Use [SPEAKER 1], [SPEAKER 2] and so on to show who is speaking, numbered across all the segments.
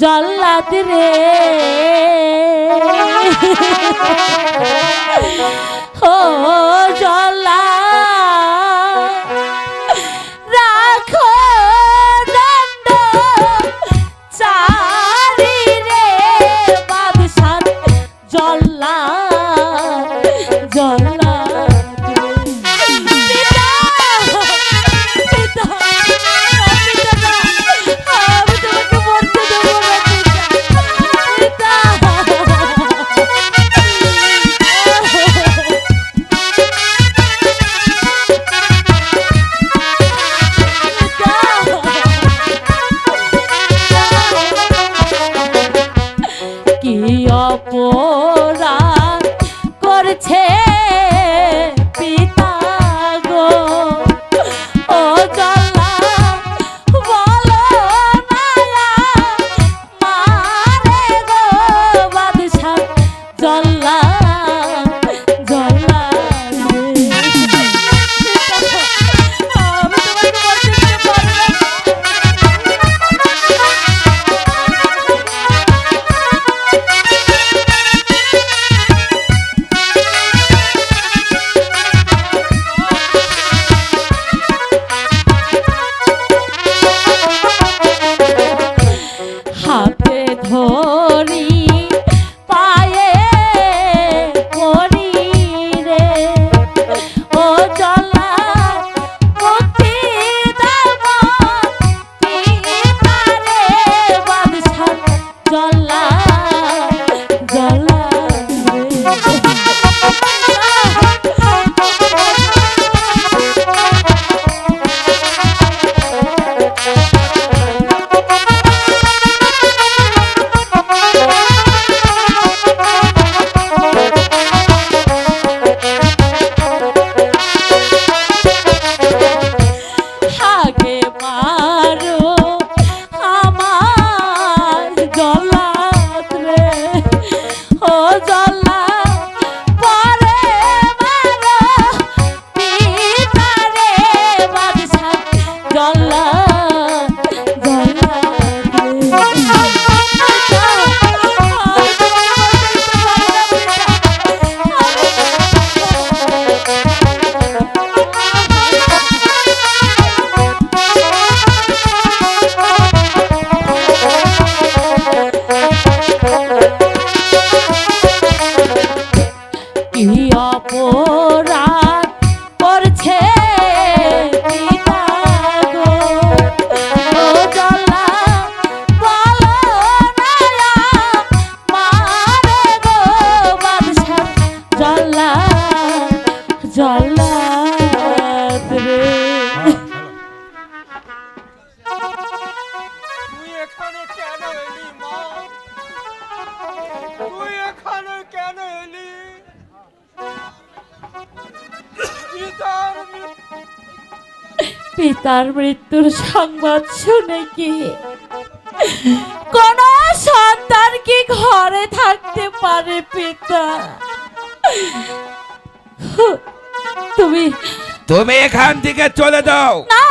[SPEAKER 1] জল্লাদ রে। ও জল্লাদ পিতার মৃত্যুর সংবাদ শুনে কি? কোন সন্তান কি ঘরে থাকতে পারে পিতা? তুমি
[SPEAKER 2] তুমি এখান থেকে চলে যাও।
[SPEAKER 1] না!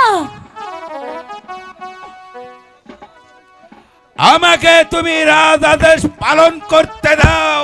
[SPEAKER 2] আমাকে তুমি রাজ আদেশ পালন করতে দাও।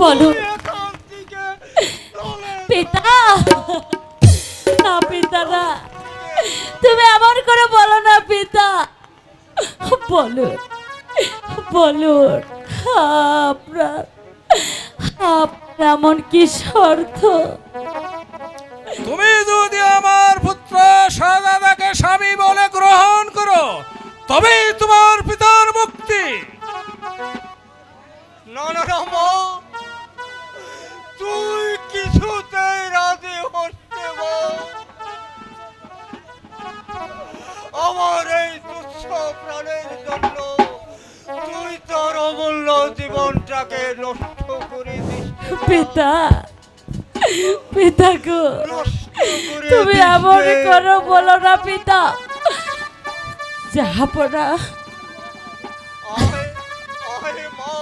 [SPEAKER 1] বলো। পিতা।
[SPEAKER 3] না
[SPEAKER 1] পিতা না। তুমি এমন করে বলো না পিতা। বলো বলো। আপনার আপনার এমন কি শর্ত
[SPEAKER 2] তুমি যদি আমার পুত্র শাহজাদাকে স্বামী বলে গ্রহণ করো তবেই তোমার
[SPEAKER 3] নষ্ট করে
[SPEAKER 1] পিতা পিতা গো তুমি এমন। করো বলো না পিতা যাব না।
[SPEAKER 3] আয়, আয় মা,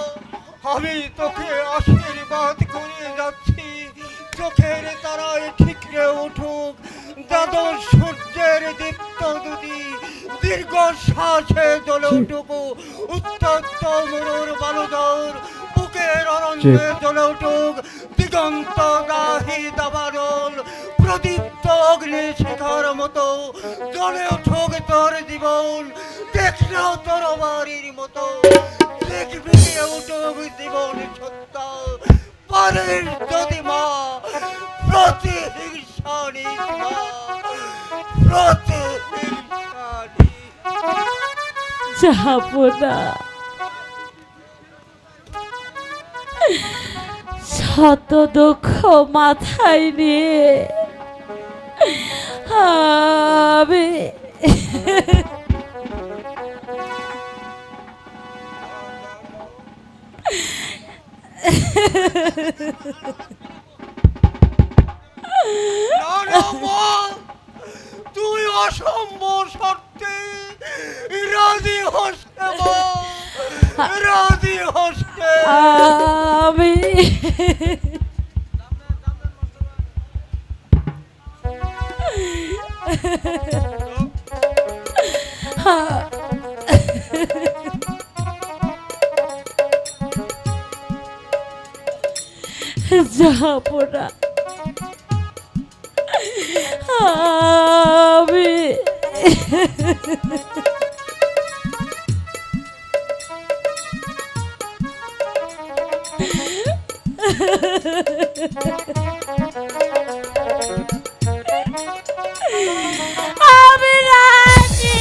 [SPEAKER 3] আমি তোকে আশীর্বাদ করে যাচ্ছি। চোখের তারায় ঠিকরে উঠুক দাদর সূর্যের দীপ্ত দুটি দীর্ঘ শ্বাসে জ্বলে উঠুক উত্তপ্ত মরুর বালুদর বুকের অরণ্যে জ্বলে উঠুক দিগন্ত গাহি দাবারল প্রদীপ্ত অগ্নি শিখার মতো জ্বলে উঠুক তোর জীবন দেখল তোর বাড়ির মতো। দেখবি উঠুক জীবন সত্য পারের যদি মা প্রতিহিংসানি মা প্রতিহিংসানি
[SPEAKER 1] যাব শত দুঃখ মাথায় নিয়ে আমি আমি রাজি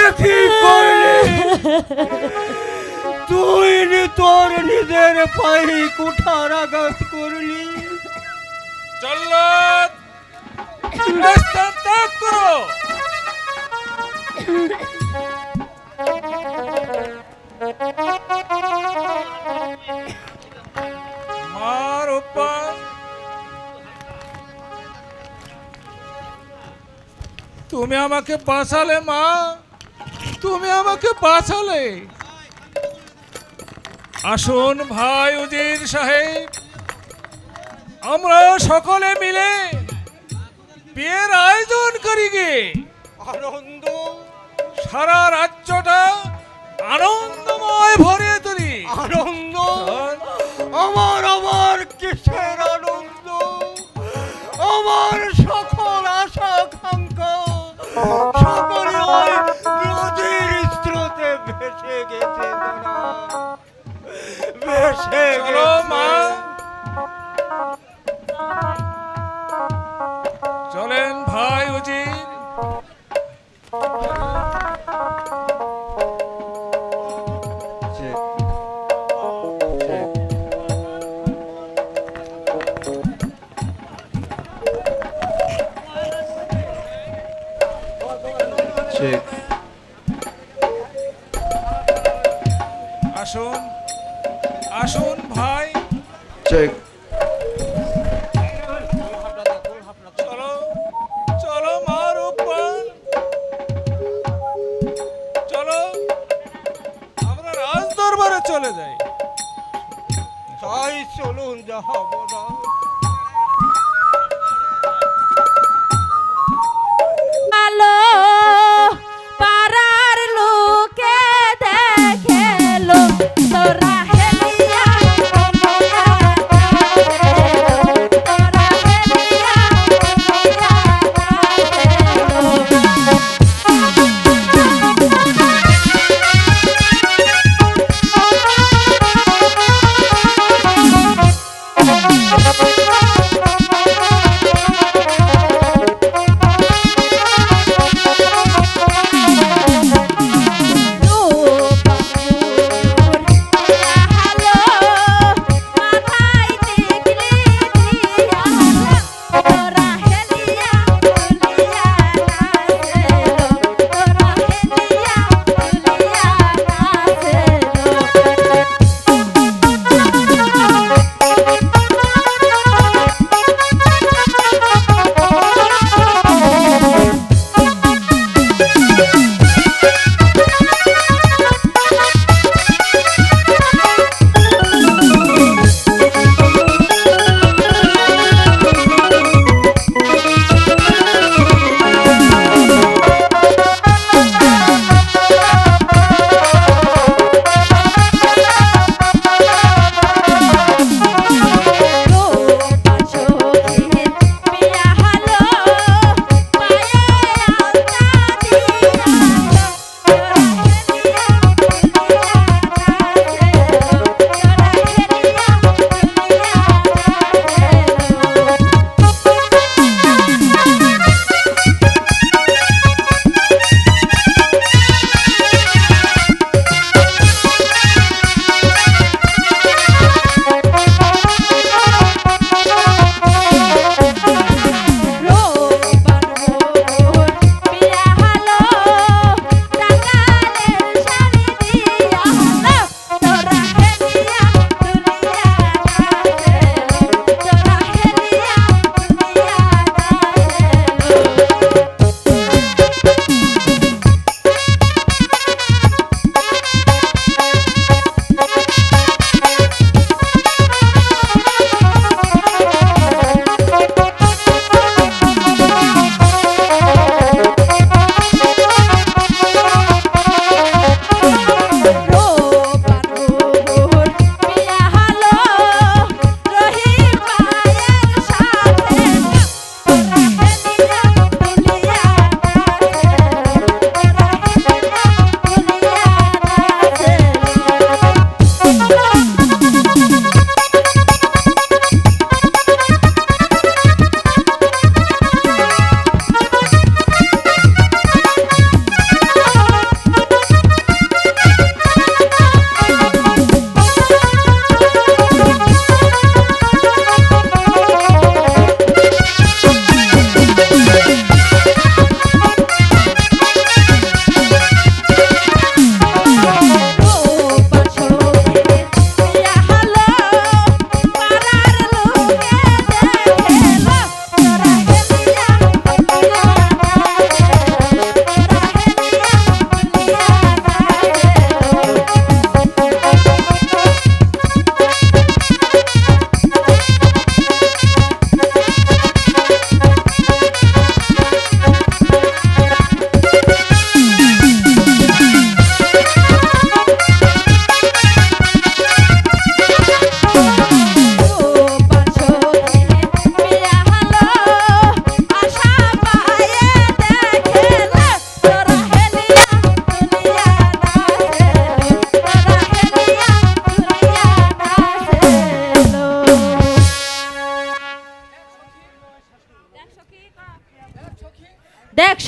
[SPEAKER 3] একই করলি তুই তোর নিজের পায়ে কুঠার আঘাত করলি।
[SPEAKER 2] জল্লাদ! মার উপর তুমি আমাকে বাঁচালে, মা। তুমি আমাকে বাঁচালে। আসুন ভাই উজির সাহেব। আমরা সকলে মিলে বিয়ের আয়োজন করি গে।
[SPEAKER 3] আনন্দ।
[SPEAKER 2] সারা রাজ্যটা আনন্দময় ভরিয়ে
[SPEAKER 4] চেক
[SPEAKER 2] আসুন আসুন ভাই।
[SPEAKER 4] চেক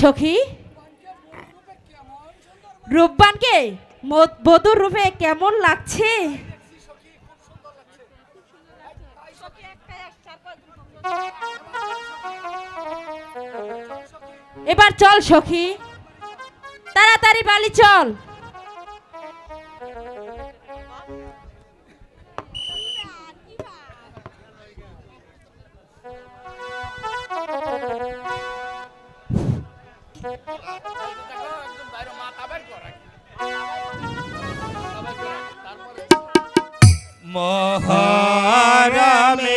[SPEAKER 1] সখী? রূপবানকে? বধূর রূপে কেমন লাগছে? এবার চল সখী।
[SPEAKER 4] তাড়াতাড়ি বালি চল।
[SPEAKER 2] মহারামে